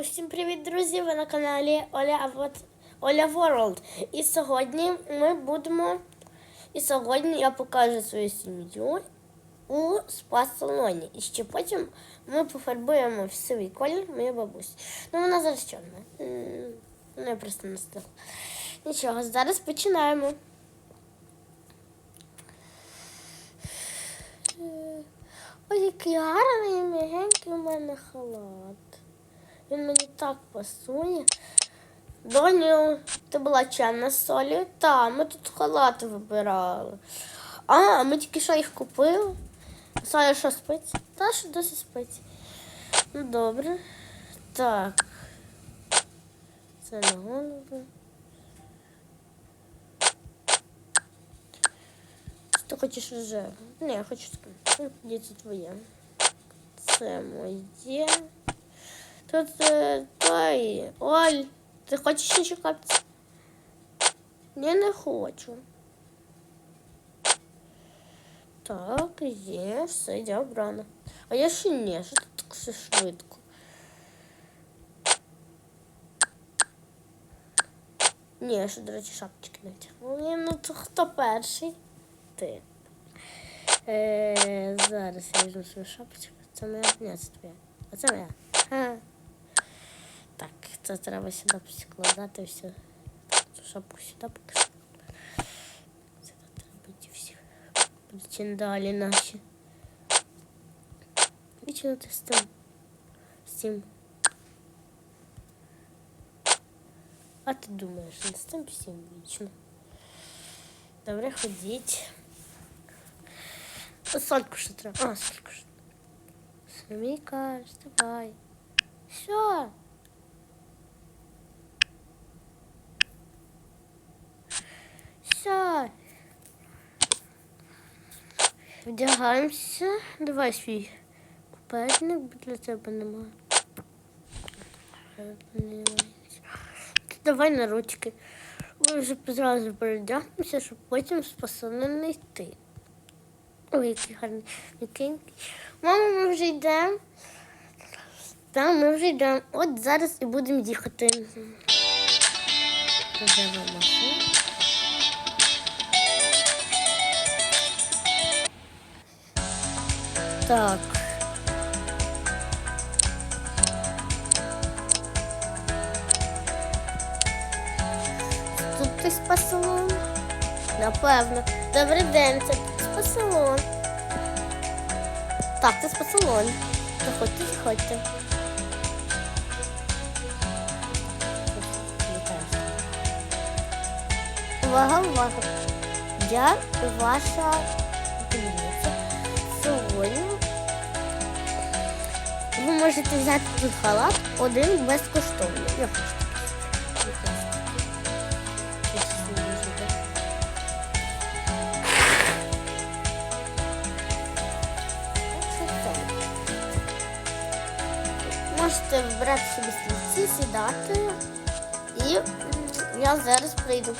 Усім привіт, друзі! Ви на каналі Оля Авот... Оля World. І сьогодні ми будемо. І сьогодні я покажу свою сім'ю у спа-салоні. І ще потім ми пофарбуємо в сивий колір мою бабусю. Ну, вона зараз чорна. Ну, я просто не стала. Нічого, зараз починаємо. Е, Ой, який гарний м'ягенький у мене халат. Він мені так пасує. Доню, ти була чемна з солі? Та, ми тут халати вибирали. А, ми тільки що їх купили. Соля що спить? Та що досі спить. Ну добре. Так. Це на голову. Ти хочеш рожеве? Ні, я хочу таке. Це твоє. Це моє. Тут е, той. Оль, ти хочеш ще капці? Ні, не хочу. Так, є, все, я. А я ще ні, що так все швидко? Ні, я ще, до речі, шапочки не втягнула. Ну, то хто перший? Ти. Е, зараз я візьму свою шапочку. Це моя. Ні, це твоя. А це моя. Ха. Так, це треба сюди поскладати все. Цю шапку сюди поки. Сюди треба йти всіх. Причиндалі наші. Вічно ти з тим. З цим. А ти думаєш, не з цим всім вічно. Добре, ходіть. О, Сольку ще треба. А, сольку ще. Саміка, вставай. Що? Все. Вдягаємося. Давай свій купальник, бо для тебе нема. Давай на ручки. Ми вже зразу передягнемося, щоб потім спасено не йти. Ой, який гарний м'якенький. Мама, ми вже йдемо. Так, ми вже йдемо. От зараз і будемо їхати. Рожева машина. Так. Тут ти спа-салон? Напевно. Добрий день, це спа-салон. Так, це спа-салон. Заходьте, заходьте. Увага, увага. Я ваша клієнтка. Сьогодні можете взяти тут халат один безкоштовно. Я? Можете вибрати собі стільці, сідати. І я зараз прийду.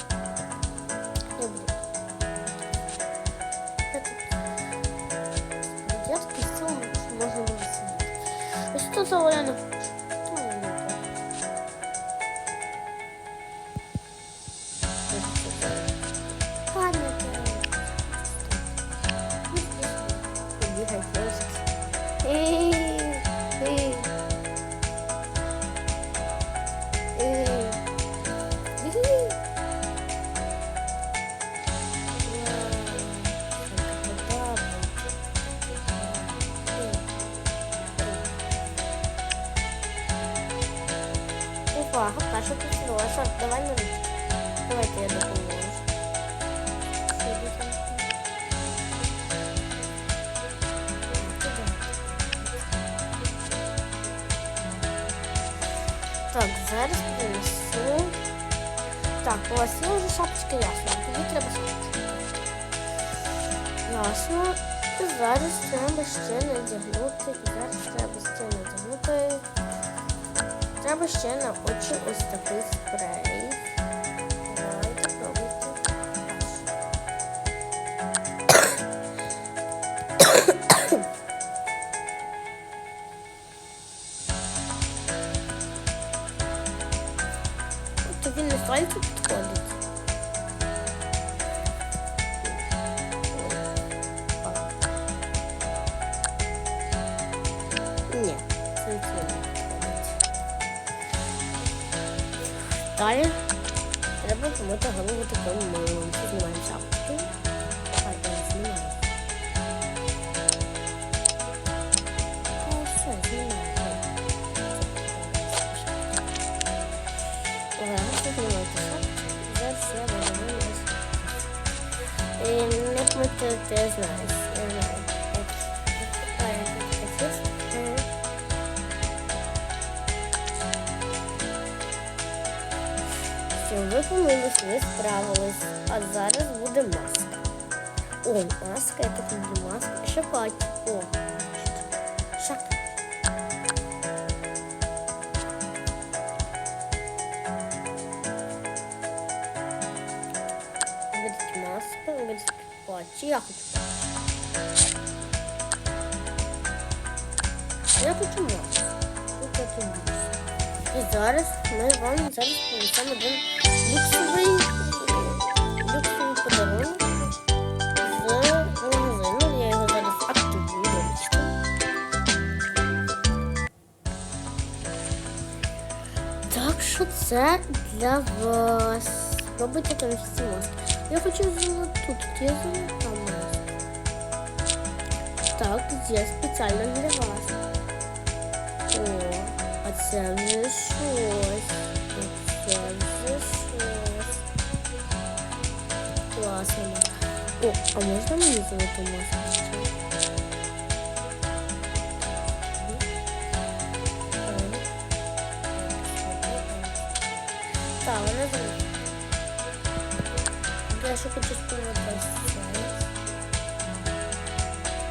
Посилоша. Давай ручку. Давайте я допоможу. Так, зараз принесу. Так, у вас є вже шапочка ясно. Тобі треба шапочка. Ясно. І зараз треба ще надягнути. І зараз треба ще надягнути. Треба ще на очі ось такий спрей. І як ми ти, ти знаєш. Я знаю. Як- а, як це хотів? Мгм. Все, ви помились, ви справились. А зараз буде маска. О, маска, я так люблю маску. Ще паті. О, шак. Буде маска, буде паті. Я хочу паті. Я хочу маску. Я хочу маску. І зараз ми вам зараз принесемо один люксовий, люксовий подарунок з магазину. Я його зараз активую. Так що це для вас. Робите там всі маски. Я хочу золоту. Тут є золота маска. Так, є спеціально для вас. О, а це вже щось. Це вже щось. Класно. О, а можна мені золоту маску Я ще хочу спробувати ось це.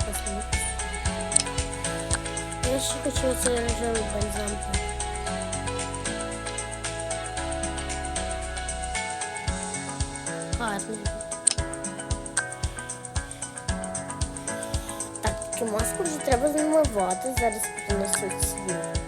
Посмотрите. Я ще хочу оцей рожевий бальзам. Гарний. Так, таки маску вже треба змивати. Зараз принесуть свій ступчик.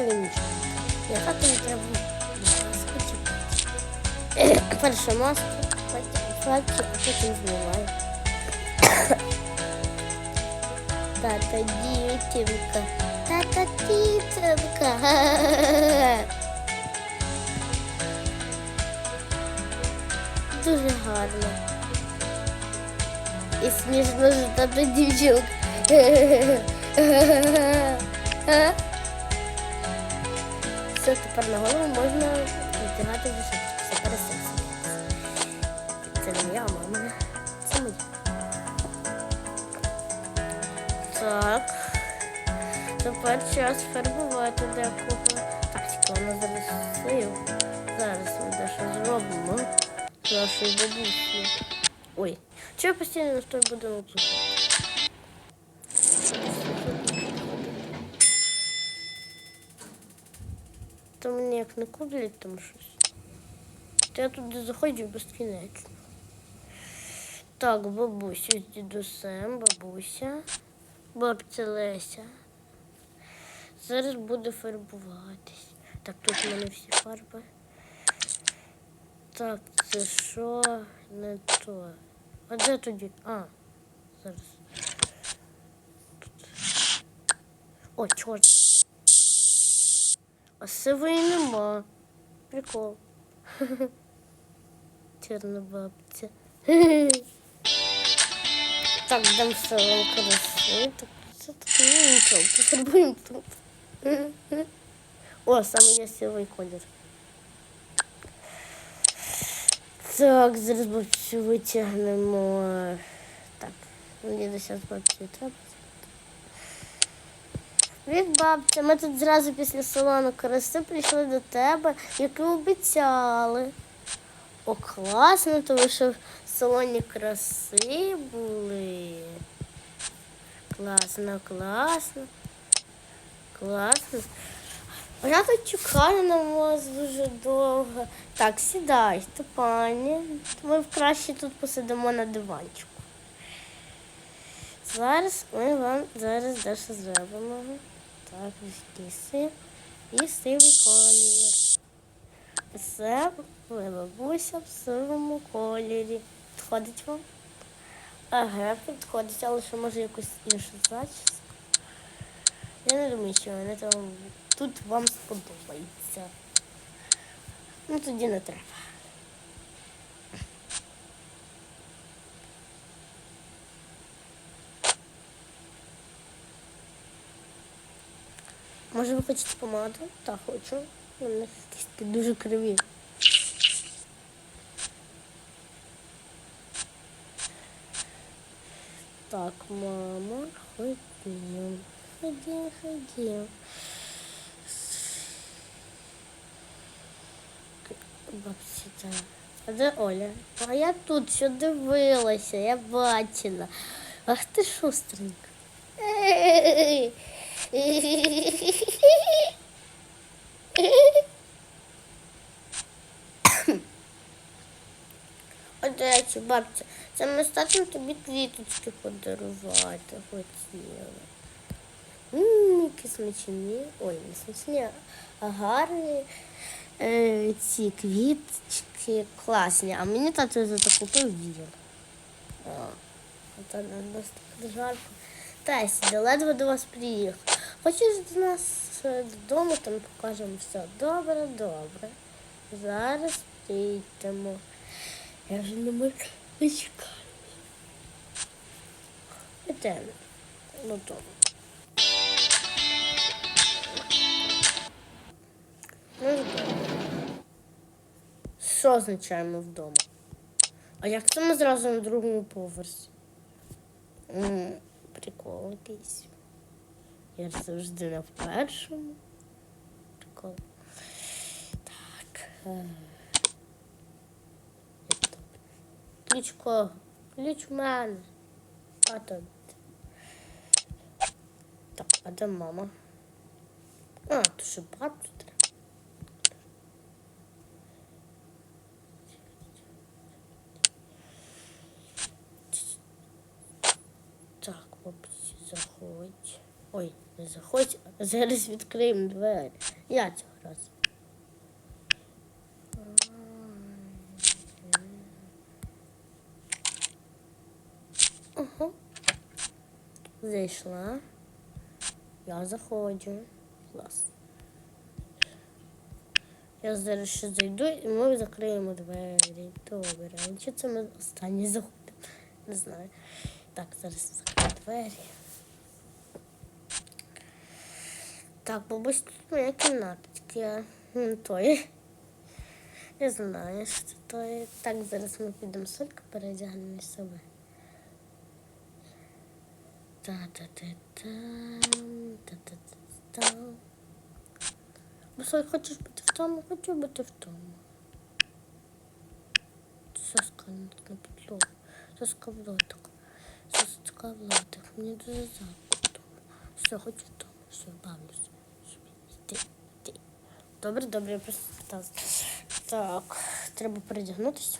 Пачу. А то тобі нічого. Ні, а то не треба маску чіпати. Перша маску, пачу, а потім змиваю. Тата дівчинка, тата дівчинка. Дуже гарно. І смішно, що тата дівчинка. Все, тепер на голову можна витягати вишивку. Все пересекси. Це не моя мама. Це моя. Так. Тепер час фарбувати декого. Так, тільки вона зараз сив. Зараз ми дещо зробимо. з Нашою бабусею. Ой, чого я постійно на той будинок заходити? То мені як не куплять там щось. То я туди заходжу безкінечно. Так, бабуся з дідусем, бабуся, бабця Леся. Зараз буде фарбуватись. Так, тут в мене всі фарби. Так, це що не то. А де тоді? А, зараз. Тут. О, чорт. А сивої нема. Прикол. Чорна бабця. Так, дам все вам краси. Так, це так, ну нічого, пофарбуємо тут. О, саме сивий колір. Так, зараз бабцю витягнемо. Так, мені десь з бабцею треба. Привіт, бабця. Ми тут зразу після салону краси прийшли до тебе, як і обіцяли. О, класно, то вийшов салоні краси були. Класно, класно. Класно. Я тут чекаю на вас дуже довго. Так, сідайте, пані. Ми краще тут посидимо на диванчику. Зараз ми вам зараз дещо зробимо. Так, ліси і сивий колір. Це бабуся в сивому кольорі. Підходить вам? Ага, підходить, але що може якусь іншу зачіску. Я не думаю, що вони там тут вам сподобається. Ну тоді не треба. Може ви хочете помаду? Так, хочу. Вони якісь такі дуже криві. Так, мама, ходім. Ходім, ходім. Бабці, так. А де Оля? А я тут що дивилася, я бачила. Ах ти шустренька. О, до речі, бабця, це тобі квіточки подарувати хотіли. Ммм, які смачні. Ой, не смачні, а гарні. Е, ці квіточки класні. А мені тато за таку повірив. Та на нас так жарко. Тесі, ледве до вас приїхав. Хочеш до нас е, додому, там покажемо все. Добре, добре. Зараз прийдемо. Я вже не можу чекаю. Ідемо додому. Ну, вдома. Що означає ми вдома? А як це ми зразу на другому поверсі? Прикол якийсь. Я ж завжди на першому. Прикол. Так. е. Ключ в мене. А то. Так, а де мама? А, то ще бабцю. Так, бабусі, заходь. Ой, не заходь, зараз відкриємо двері. Я цього разу. Ага. Зайшла. Я заходжу. Клас. Я зараз ще зайду і ми закриємо двері. Добре. Чи це ми останні заходимо? Не знаю. Так, зараз закрию двері. Так, бабусь, тут моя не той. Я знаю, що той. Так, зараз ми підемо солька передягнемо себе. Та-та-та-там. Бусоль, хочеш бути вдома? Хочу бути вдома. Соска на підлогу. Соска в лоток. Соска в лоток. Мені дуже запиту. Все, хочу вдома. Все, бавлюся. Добре, добре, я просто спитала. Так, треба передягнутися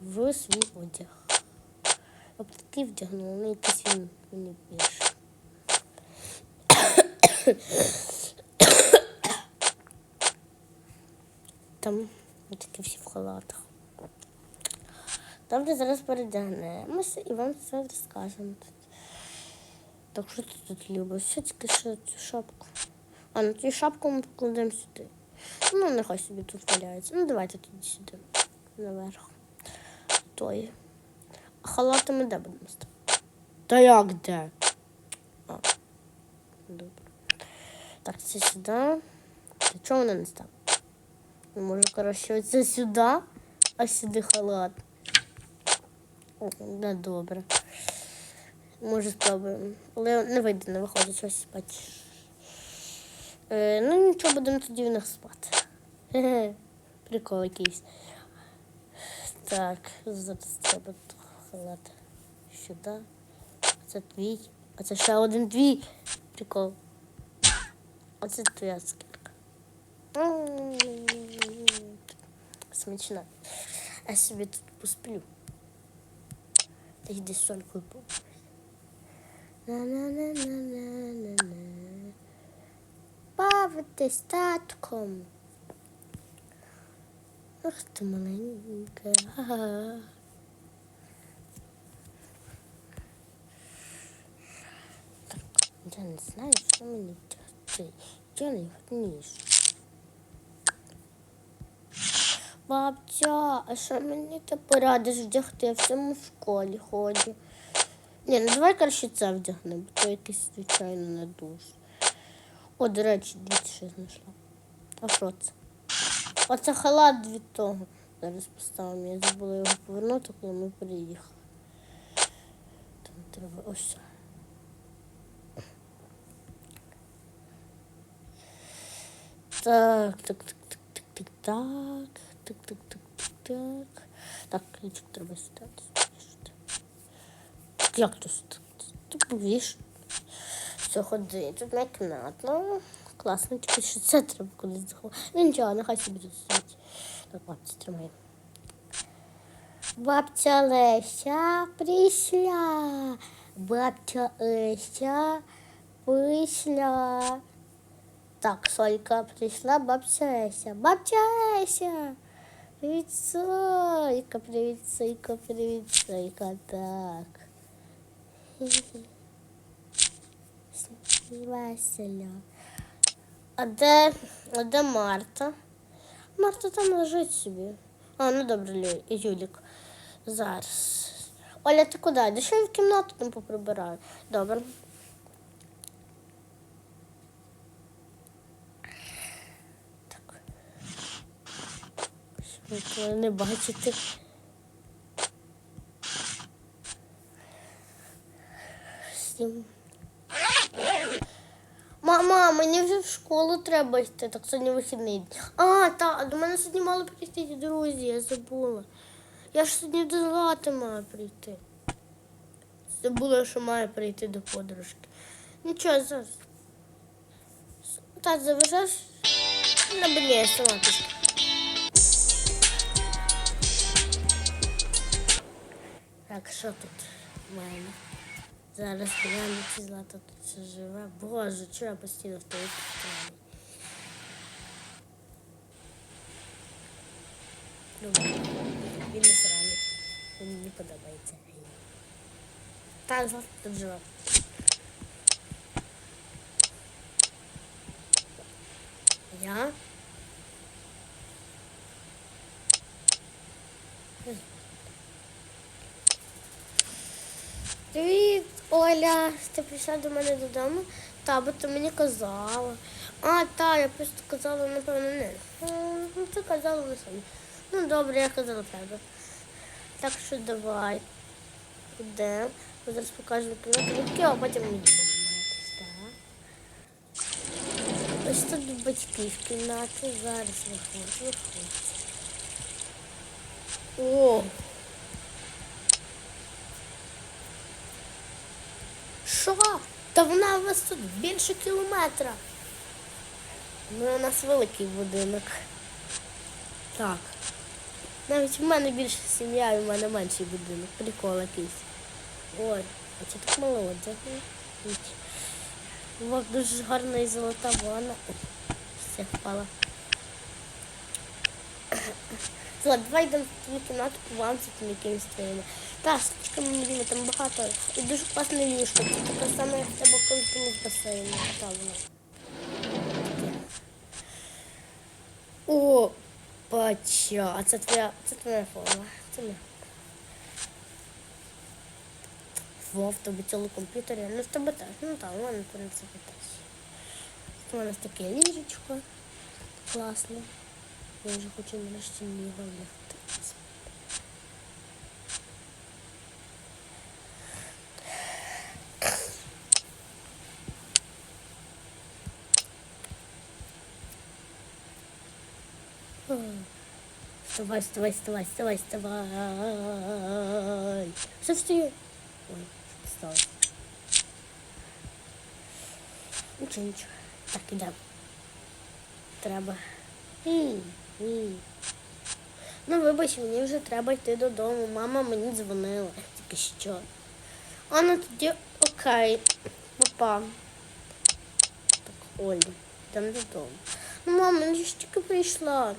в свій одяг. От такий вдягнула, ну якийсь він мені більше. Там такі всі в халатах. Добре, зараз передягнемося і вам все розкажемо. Так що ти тут любиш? Все тільки що цю шапку. А, ну цю шапку ми покладемо сюди. Ну, нехай собі тут валяється. Ну, давайте тоді сюди, наверх. Той. А халати ми де будемо ставити? Та як де? А, добре. Так, це сюди. Та чого вона не став? Ну, Може, коротше, це сюди, а сюди халат. О, да, добре. Може, спробуємо. Але не вийде, не виходить щось бачиш. Е, ну нічого, будемо тоді в них спати. Прикол якийсь. Так, зараз треба халат сюди. Це твій. А це ще один твій. Прикол. А це твоя скидка. М, Смачно. Я собі тут посплю. Та йди з. На-на-на-на-на-на-на. Бавити з татком. Ах ти маленька. Ага. Так, я не знаю, що мені вдягти. Я не вмієш. Бабця, а що мені ти порадиш вдягти? Я в в школі ходжу. Ні, ну давай краще це вдягнемо, бо то якийсь, звичайно, не дуже. О, до речі, дивіться, що знайшла. А що це? Оце халат від того. Зараз поставимо. Я забула його повернути, коли ми приїхали. Там треба ось. Так, так, так, так, так, так, так, так, так, так, так, так. Так, ключик треба сюди. Як сюди? Ти повіш. Ходи, тут не кімнатно. Класно, тільки що це треба кудись заховати. Ну нічого, нехай собі тут стоїть. Так, бабця, тримай. Бабця Леся прийшла. Бабця Леся прийшла. Так, Солька прийшла, бабця Леся. Бабця Леся. Привіт, Сойка, привіт, Сойка, привіт, Сойка. Так. Весело. А де, а де Марта? Марта там лежить собі. А, ну добре, Юлік. Зараз. Оля, ти куди? Де що я в кімнату там поприбираю? Добре. Так. Щоб ви не бачите. Всім. Мама, мені вже в школу треба йти, так сьогодні вихідний. А, так, до мене сьогодні мали прийти друзі, я забула. Я ж сьогодні до Злати маю прийти. Забула, що маю прийти до подружки. Нічого, зараз. Так, заважаєш? Не блін, я сама. Так, що тут мене? Зараз глянь, чи злата тут ще живе. Боже, чого я постійно в той? Добре. Він не срамить. Він мені подобається. Так, злата тут живе. Я? Привіт, Оля. Ти прийшла до мене додому? Та, бо ти мені казала. А, та, я просто казала, напевно, не. Ну, ти казала не самі. Ну, добре, я казала правду. Так що давай. Йдемо. Ми зараз покажемо кімнату, а потім ми. Так. Ось тут батьки в кімнаті. Зараз виходять, виходять. О! Що? Та вона у вас тут більше кілометра. Ну, у нас великий будинок. Так. Навіть в мене більша сім'я, і в мене менший будинок. Прикол якийсь. Ой, а чи так мало? У вас дуже гарна і золота. Ой, Все впала. Зла, давай йдемо в твою кімнату, повамся там якимось твоїми. Та, з книжками моїми там багато. І дуже класне ліжко. Це таке саме, як в тебе коли ти воно. О, бача. А це твоя, це твоя форма. Це не. Во, в тебе цілий комп'ютер. Ну, в тебе теж. Ну так, у в принципі, теж. У мене таке ліжечко. Класно. Я вже хочу нарешті в нього лягти. Вставай, вставай, вставай, вставай, вставай. Все встаю. Ой, встала. Нічого, нічого. Так, ідемо. Треба. М. Ну, вибач, мені вже треба йти додому. Мама мені дзвонила. Тільки що. А ну тоді окей. Папа. Так, Олі, йдемо додому. Ну, мама, ну я ж тільки прийшла.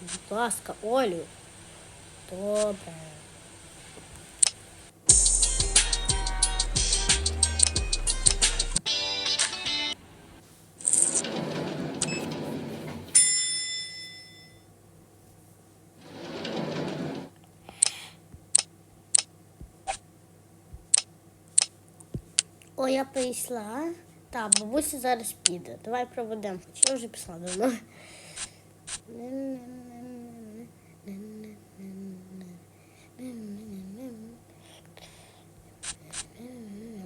Будь ласка, Олю. Добре. Я прийшла. Так, бабуся зараз піде. Давай проведемо. Я вже пішла давно.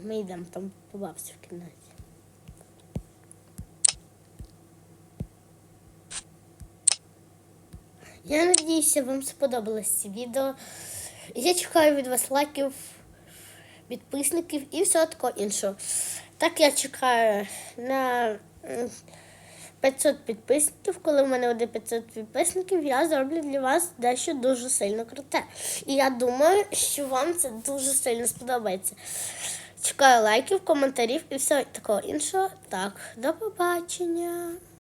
Ми йдемо там по бабці в кімнаті. Я надіюся, вам сподобалось це відео. Я чекаю від вас лайків, підписників і все таке іншого. Так я чекаю на 500 підписників. Коли в мене буде 500 підписників, я зроблю для вас дещо дуже сильно круте. І я думаю, що вам це дуже сильно сподобається. Чекаю лайків, коментарів і все такого іншого. Так, до побачення.